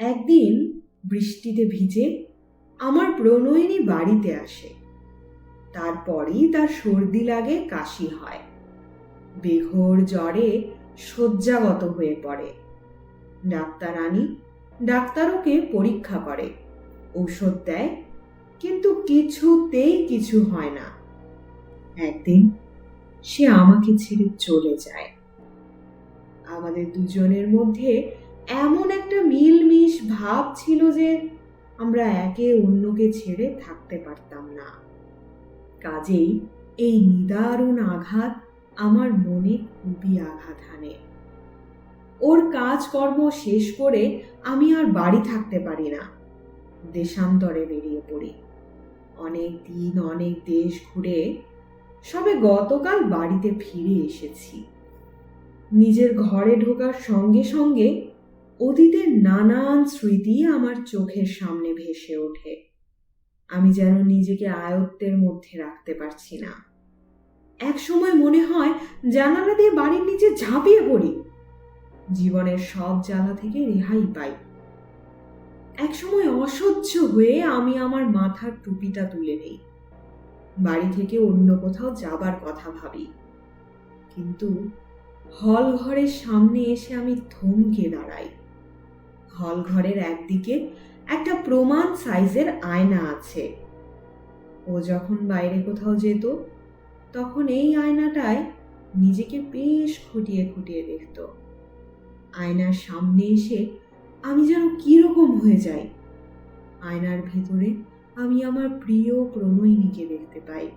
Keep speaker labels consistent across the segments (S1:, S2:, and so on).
S1: একদিন বৃষ্টিতে ভিজে আমার প্রণয়িনী বাড়িতে আসে। তারপরই তার সর্দি লাগে, কাশি হয়। বেঘোর জ্বরে শয্যাগত হয়ে পড়ে। ডাক্তার আনি ডাক্তার ওকে পরীক্ষা করে, ঔষধ দেয়, কিন্তু কিছুতেই কিছু হয় না। একদিন সে আমাকে ছেড়ে চলে যায়। আমাদের দুজনের মধ্যে এমন একটা মিলমিশ ভাব ছিল যে আমরা একে অন্যকে ছেড়ে থাকতে পারতাম না। কাজেই এই নিদারুণ আঘাত আমার মনে খুবই আঘাত হানে। ওর কাজকর্ম শেষ করে আমি আর বাড়ি থাকতে পারি না। দেশান্তরে বেরিয়ে পড়ি। অনেক দিন অনেক দেশ ঘুরে সবে গতকাল বাড়িতে ফিরে এসেছি। নিজের ঘরে ঢোকার সঙ্গে সঙ্গে অতীতের নানান স্মৃতি আমার চোখের সামনে ভেসে ওঠে। আমি যেন নিজেকে আয়ত্তের মধ্যে রাখতে পারছি না। এক সময় মনে হয় জানালা দিয়ে বাড়ির নিচে ঝাঁপিয়ে পড়ি। জীবনের সব জ্বালা থেকে রেহাই পাই। এক সময় অসহ্য হয়ে আমি আমার মাথার টুপিটা তুলে নেই। বাড়ি থেকে অন্য কোথাও যাবার কথা ভাবি। কিন্তু হল ঘরের সামনে এসে আমি থমকে দাঁড়াই। হল ঘরের একদিকে একটা প্রমাণ সাইজের আয়না আছে। ও যখন বাইরে কোথাও যেত, তখন এই আয়নাটায় নিজেকে বেশ খুঁটিয়ে খুঁটিয়ে দেখত। আয়নার সামনে এসে আমি যেন কীরকম হয়ে যাই। আয়নার ভেতরে আমি আমার প্রিয় প্রণয়িনীকে দেখতে পাই।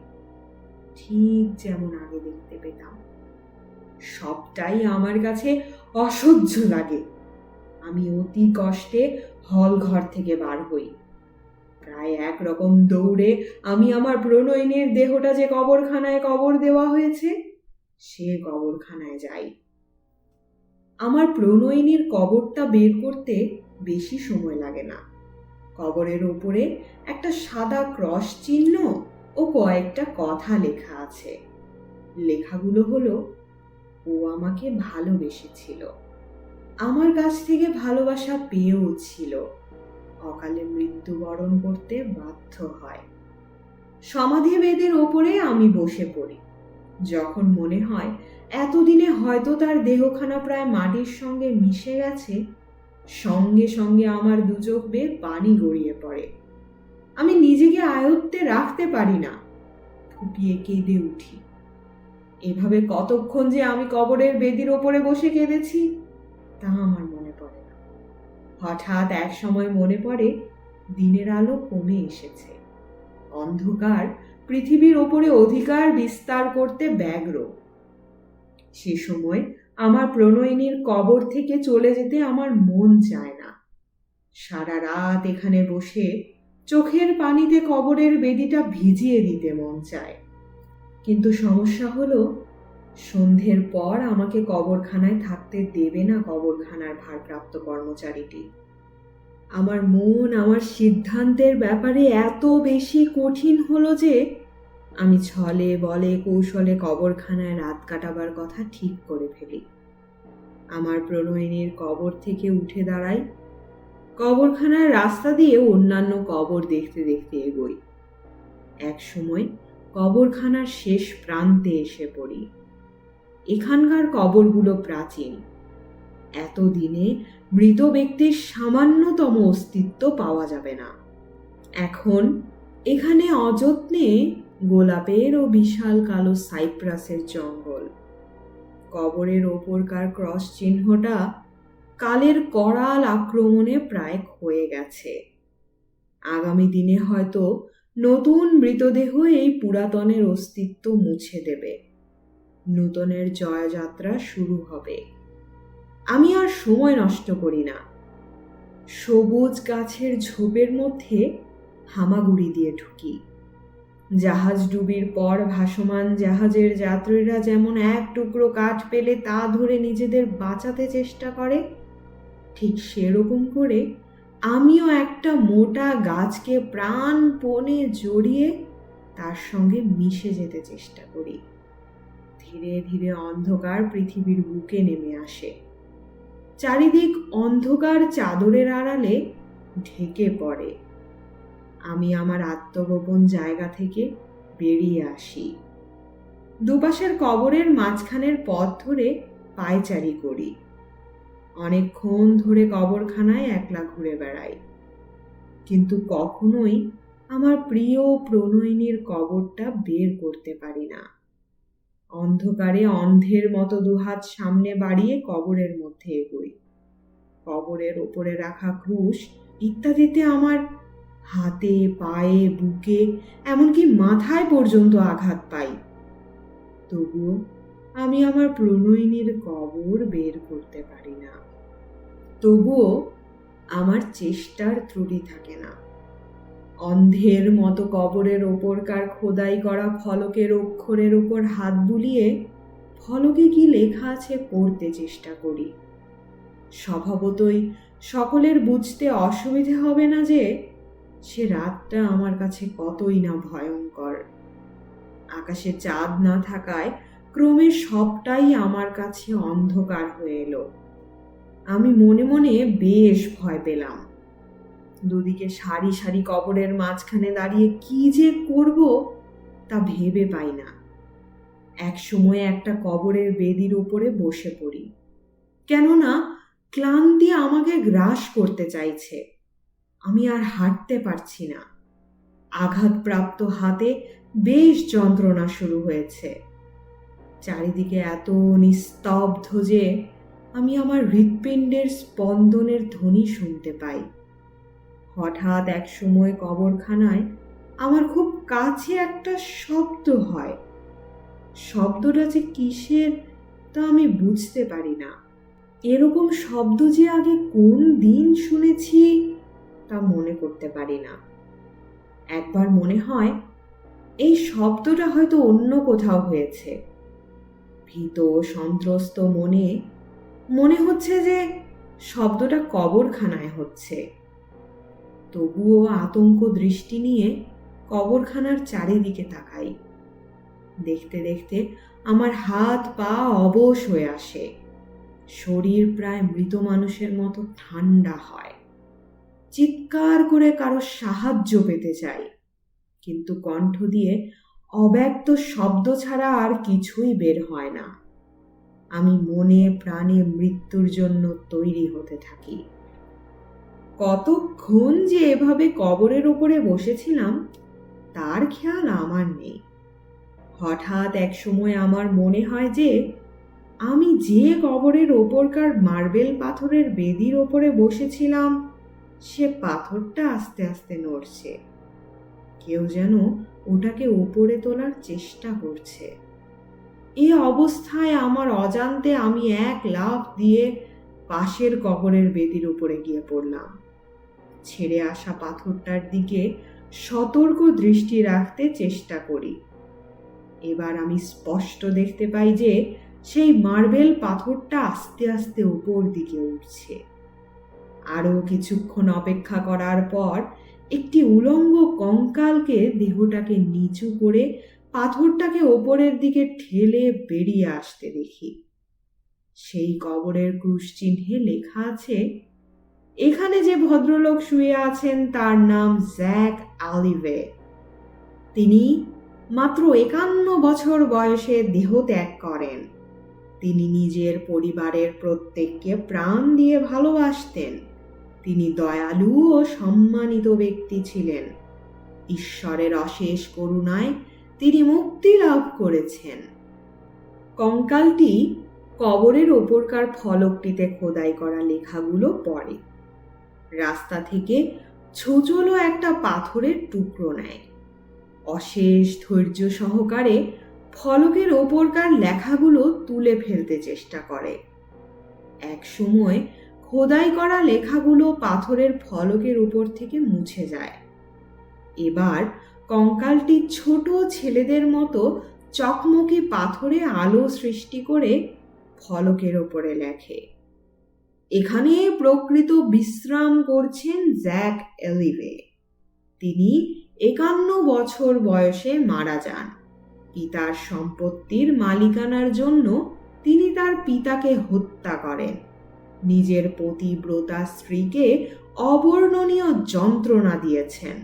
S1: ঠিক যেমন আগে দেখতে পেতাম। সবটাই আমার কাছে অসহ্য লাগে। আমি অতি কষ্টে হল ঘর থেকে বার হই। প্রায় একরকম দৌড়ে আমি আমার প্রণয়নের দেহটা যে কবরখানায় কবর দেওয়া হয়েছে, সে কবরখানায় যাই। আমার প্রণয়নের কবরটা বের করতে বেশি সময় লাগে না। কবরের ওপরে একটা সাদা ক্রস চিহ্ন ও কয়েকটা কথা লেখা আছে। লেখাগুলো হলো, ও আমাকে ভালোবেসেছিল। আমার কাছ থেকে ভালোবাসা পেয়েও ছিল। অকালে মৃত্যুবরণ করতে বাধ্য হয়। সমাধি বেদের ওপরে আমি বসে পড়ি। যখন মনে হয় এতদিনে হয়তো তার দেহখানা প্রায় মাটির সঙ্গে মিশে গেছে, সঙ্গে সঙ্গে আমার দু চোখ বেয়ে পানি গড়িয়ে পড়ে। আমি নিজেকে আয়ত্তে রাখতে পারি না। ফুপিয়ে কেঁদে উঠি। এভাবে কতক্ষণ যে আমি কবরের বেদির ওপরে বসে কেঁদেছি? তা আমার মনে পড়ে না। হঠাৎ এক সময় মনে পড়ে, দিনের আলো কমে এসেছে। অন্ধকার পৃথিবীর ওপরে অধিকার বিস্তার করতে ব্যগ্র। সে সময় আমার প্রণয়িনীর কবর থেকে চলে যেতে আমার মন চায় না। সারা রাত এখানে বসে চোখের পানিতে কবরের বেদিটা ভিজিয়ে দিতে মন চায়। কিন্তু সমস্যা হলো সন্ধ্যের পর আমাকে কবরখানায় থাকতে দেবে না কবরখানার ভারপ্রাপ্ত কর্মচারীটি। আমার মন, আমার সিদ্ধান্তের ব্যাপারে এত বেশি কঠিন হলো যে আমি ছলে বলে কৌশলে কবরখানায় রাত কাটাবার কথা ঠিক করে ফেলি। আমার প্রণয়িনীর কবর থেকে উঠে দাঁড়াই। কবরখানার রাস্তা দিয়ে অন্যান্য কবর দেখতে দেখতে এগোই। এক সময় কবরখানার শেষ প্রান্তে এসে পড়ি। এখানকার কবরগুলো প্রাচীন। এতদিনে মৃত ব্যক্তির সামান্যতম অস্তিত্ব পাওয়া যাবে না। এখন এখানে অযত্নে গোলাপের ও বিশাল কালো সাইপ্রাসের জঙ্গল। কবরের ওপরকার ক্রস চিহ্নটা কালের করাল আক্রমণে প্রায় ক্ষয়ে গেছে। আগামী দিনে হয়তো নতুন মৃতদেহ এই পুরাতনের অস্তিত্ব মুছে দেবে। নূতনের জয়যাত্রা শুরু হবে। আমি আর সময় নষ্ট করি না। সবুজ গাছের ঝোপের মধ্যে হামাগুড়ি দিয়ে ঢুকি। জাহাজ ডুবির পর ভাসমান জাহাজের যাত্রীরা যেমন এক টুকরো কাঠ পেলে তা ধরে নিজেদের বাঁচাতে চেষ্টা করে, ঠিক সেরকম করে আমিও একটা মোটা গাছকে প্রাণপণে জড়িয়ে তার সঙ্গে মিশে যেতে চেষ্টা করি। ধীরে ধীরে অন্ধকার পৃথিবীর বুকে নেমে আসে। চারিদিক অন্ধকার চাদরের আড়ালে ঢেকে পড়ে। আমি আমার আত্মগোপন জায়গা থেকে বেরিয়ে আসি। দুপাশের কবরের মাঝখানের পথ ধরে পায়চারি করি। অনেকক্ষণ ধরে কবরখানায় একলা ঘুরে বেড়াই। কিন্তু কখনোই আমার প্রিয় প্রণয়িনীর কবরটা বের করতে পারি না। অন্ধকারে অন্ধের মতো দুহাত সামনে বাড়িয়ে কবরের মধ্যে এগোই। কবরের ওপরে রাখা ক্রুশ ইত্যাদিতে আমার হাতে, পায়ে, বুকে, এমনকি মাথায় পর্যন্ত আঘাত পাই। তবুও আমি আমার প্রণয়িনীর কবর বের করতে পারি না। তবুও আমার চেষ্টার ত্রুটি থাকে না। অন্ধের মতো কবরের ওপরকার খোদাই করা ফলকের অক্ষরের ওপর হাত বুলিয়ে ফলকে কি লেখা আছে পড়তে চেষ্টা করি। স্বভাবতই সকলের বুঝতে অসুবিধে হবে না যে সে রাতটা আমার কাছে কতই না ভয়ঙ্কর। আকাশে চাঁদ না থাকায় ক্রমে সবটাই আমার কাছে অন্ধকার হয়ে এলো। আমি মনে মনে বেশ ভয় পেলাম। দুদিকে সারি সারি কবরের মাঝখানে দাঁড়িয়ে কি যে করব তা ভেবে পাই না। এক সময় একটা কবরের বেদির উপরে বসে পড়ি। কেননা ক্লান্তি আমাকে গ্রাস করতে চাইছে। আমি আর হাঁটতে পারছি না। আঘাতপ্রাপ্ত হাতে বেশ যন্ত্রণা শুরু হয়েছে। চারিদিকে এত নিস্তব্ধ যে আমি আমার হৃৎপিণ্ডের স্পন্দনের ধ্বনি শুনতে পাই। হঠাৎ এক সময় কবরখানায় আমার খুব কাছে একটা শব্দ হয়। শব্দটা যে কিসের তা আমি বুঝতে পারি না। এরকম শব্দ যে আগে কোন দিন শুনেছি তা মনে করতে পারি না। একবার মনে হয়, এই শব্দটা হয়তো অন্য কোথাও হয়েছে। ভীত সন্ত্রস্ত মনে মনে হচ্ছে যে শব্দটা কবরখানায় হচ্ছে। তবুও আতঙ্ক দৃষ্টি নিয়ে কবরখানার চারিদিকে তাকাই। দেখতে দেখতে আমার হাত পা অবশ হয়ে আসে। শরীর প্রায় মৃত মানুষের মতো ঠান্ডা হয়। চিৎকার করে কারও সাহায্য পেতে চাই, কিন্তু কণ্ঠ দিয়ে অব্যক্ত শব্দ ছাড়া আর কিছুই বের হয় না। আমি মনে প্রাণে মৃত্যুর জন্য তৈরি হতে থাকি। কতক্ষণ যে এভাবে কবরের ওপরে বসেছিলাম, তার খেয়াল আমার নেই। হঠাৎ এক সময় আমার মনে হয় যে, আমি যে কবরের ওপরকার মার্বেল পাথরের বেদির ওপরে বসেছিলাম, সে পাথরটা আস্তে আস্তে নড়ছে। কেউ যেন ওটাকে ওপরে তোলার চেষ্টা করছে। এ অবস্থায় আমার অজান্তে আমি এক লাফ দিয়ে পাশের কবরের বেদির উপরে গিয়ে পড়লাম। ছেড়ে আসা পাথরটার দিকে সতর্ক দৃষ্টি রাখতে চেষ্টা করি। এবার আমি স্পষ্ট দেখতে পাই যে সেই মার্বেল পাথরটা আস্তে আস্তে উপর দিকে উঠছে। আরও কিছুক্ষণ অপেক্ষা করার পর একটি উলঙ্গ কঙ্কালকে দেহটাকে নিচু করে পাথরটাকে ওপরের দিকে ঠেলে বেরিয়ে আসতে দেখি। সেই কবরের ক্রুশ চিহ্নে লেখা আছে এখানে যে ভদ্রলোক শুয়ে আছেন, তার নাম জ্যাক আলিভে। তিনি মাত্র একান্ন বছর বয়সে দেহ ত্যাগ করেন। তিনি নিজের পরিবারের প্রত্যেককে প্রাণ দিয়ে ভালোবাসতেন। তিনি দয়ালু ও সম্মানিত ব্যক্তি ছিলেন। ঈশ্বরের অশেষ করুণায় তিনি মুক্তি লাভ করেছেন। কঙ্কালটি কবরের ওপরকার ফলকটিতে খোদাই করা লেখাগুলো পড়ে। রাস্তা থেকে ছোচলো একটা পাথরের টুকরো নেয়। অশেষ ধৈর্য সহকারে ফলকের ওপরকার লেখাগুলো তুলে ফেলতে চেষ্টা করে। এক সময় খোদাই করা লেখাগুলো পাথরের ফলকের উপর থেকে মুছে যায়। এবার কঙ্কালটি ছোট ছেলেদের মতো চকমকি পাথরে আলো সৃষ্টি করে ফলকের ওপরে লেখে। এখানে প্রকৃত বিশ্রাম করছেন জ্যাক এলিভে। তিনি একান্ন বছর বয়সে মারা যান। পিতার সম্পত্তির মালিকানার জন্য তিনি তার পিতাকে হত্যা করেন। নিজের পতিব্রতা স্ত্রীকে অবর্ণনীয় যন্ত্রণা দিয়েছেন।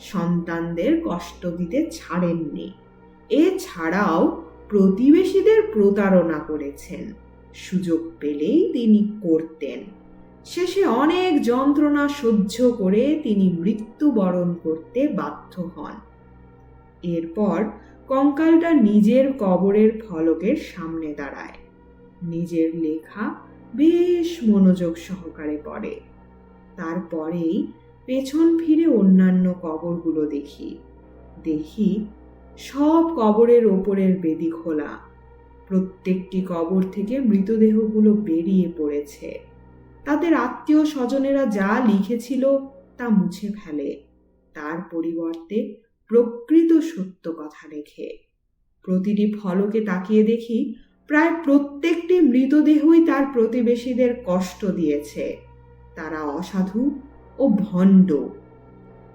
S1: সন্তানদের কষ্ট দিতে ছাড়েননি। এছাড়াও প্রতিবেশীদের প্রতারণা করেছেন। সুযোগ পেলেই তিনি করতেন। শেষে অনেক যন্ত্রণা সহ্য করে তিনি মৃত্যুবরণ করতে বাধ্য হন। এরপর কঙ্কালটা নিজের কবরের ফলকের সামনে দাঁড়ায়। নিজের লেখা বেশ মনোযোগ সহকারে পড়ে। তারপরেই পেছন ফিরে অন্যান্য কবরগুলো দেখি। দেখি সব কবরের ওপরের বেদি খোলা। প্রত্যেকটি কবর থেকে মৃতদেহগুলো বেরিয়ে পড়েছে। তাদের আত্মীয় স্বজনেরা যা লিখেছিল তা মুছে ফেলে। তার পরিবর্তে প্রকৃত সত্য কথা লেখে। প্রতিটি ফলকে তাকিয়ে দেখি প্রায় প্রত্যেকটি মৃতদেহই তার প্রতিবেশীদের কষ্ট দিয়েছে। তারা অসাধু ও ভণ্ড।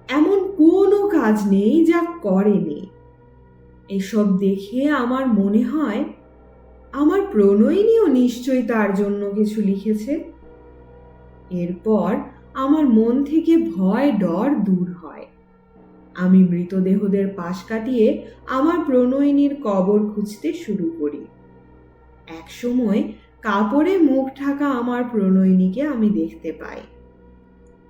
S1: এমন কোনো কাজ নেই যা করেনি। এসব দেখে আমার মনে হয় আমার প্রণয়িনীও নিশ্চয়ই তার জন্য কিছু লিখেছে। এরপর আমার মন থেকে ভয় ডর দূর হয়। আমি মৃতদেহদের পাশ কাটিয়ে আমার প্রণয়িনীর কবর খুঁজতে শুরু করি। একসময় কাপড়ে মুখ ঢাকা আমার প্রণয়িনীকে আমি দেখতে পাই।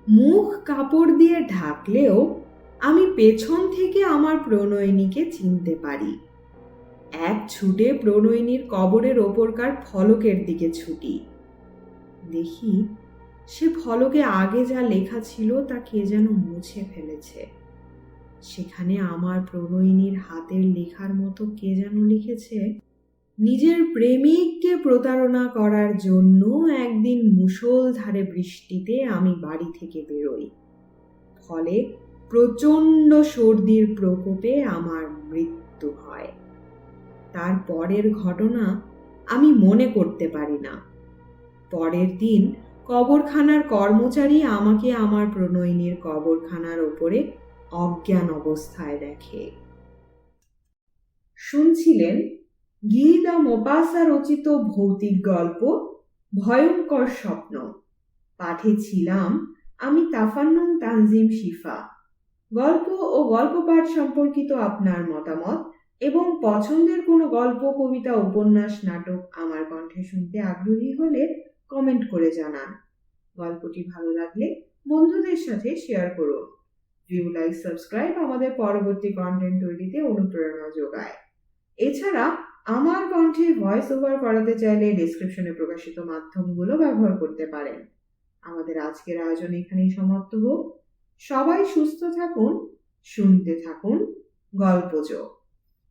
S1: মুখ কাপড় দিয়ে ঢাকলেও আমি পেছন থেকে আমার প্রণয়িনীকে চিনতে পারি। এক ছুটে প্রণয়িনীর কবরের ওপরকার ফলকের দিকে ছুটি। দেখি সে ফলকে আগে যা লেখা ছিল তা কে যেন মুছে ফেলেছে। সেখানে আমার প্রণয়িনীর হাতের লেখার মতো কে যেন লিখেছে, নিজের প্রেমিককে প্রতারণা করার জন্য একদিন মুষলধারে বৃষ্টিতে আমি বাড়ি থেকে বেরোই। ফলে প্রচণ্ড সর্দির প্রকোপে আমার মৃত্যু হয়। তার পরের ঘটনা আমি মনে করতে পারি না। পরের দিন কবরখানার কর্মচারী আমাকে আমার প্রণয়িনীর কবরখানার ওপরে অজ্ঞান অবস্থায় দেখে। শুনছিলেন গীতা মোপাসা রচিত ভৌতিক গল্প, ভয়ঙ্কর স্বপ্ন। পাঠে ছিলাম আমি তাফান্নুম তানজিম শিফা। গল্প ও গল্প পাঠ সম্পর্কিত আপনার মতামত এবং পছন্দের কোনো গল্প, কবিতা, উপন্যাস, নাটক আমার কণ্ঠে শুনতে আগ্রহী হলে কমেন্ট করে জানান। গল্পটি ভালো লাগলে বন্ধুদের সাথে শেয়ার করুন। ভিউ লাইক সাবস্ক্রাইব আমাদের পরবর্তী কন্টেন্ট তৈরিতে অনুপ্রেরণা যোগায়। এছাড়া আমার কণ্ঠে ভয়েস ওভার করাতে চাইলে ডিসক্রিপশনে প্রকাশিত মাধ্যমগুলো ব্যবহার করতে পারেন। আমাদের আজকের আয়োজন এখানেই সমাপ্ত হোক। সবাই সুস্থ থাকুন, শুনতে থাকুন গল্পযোগ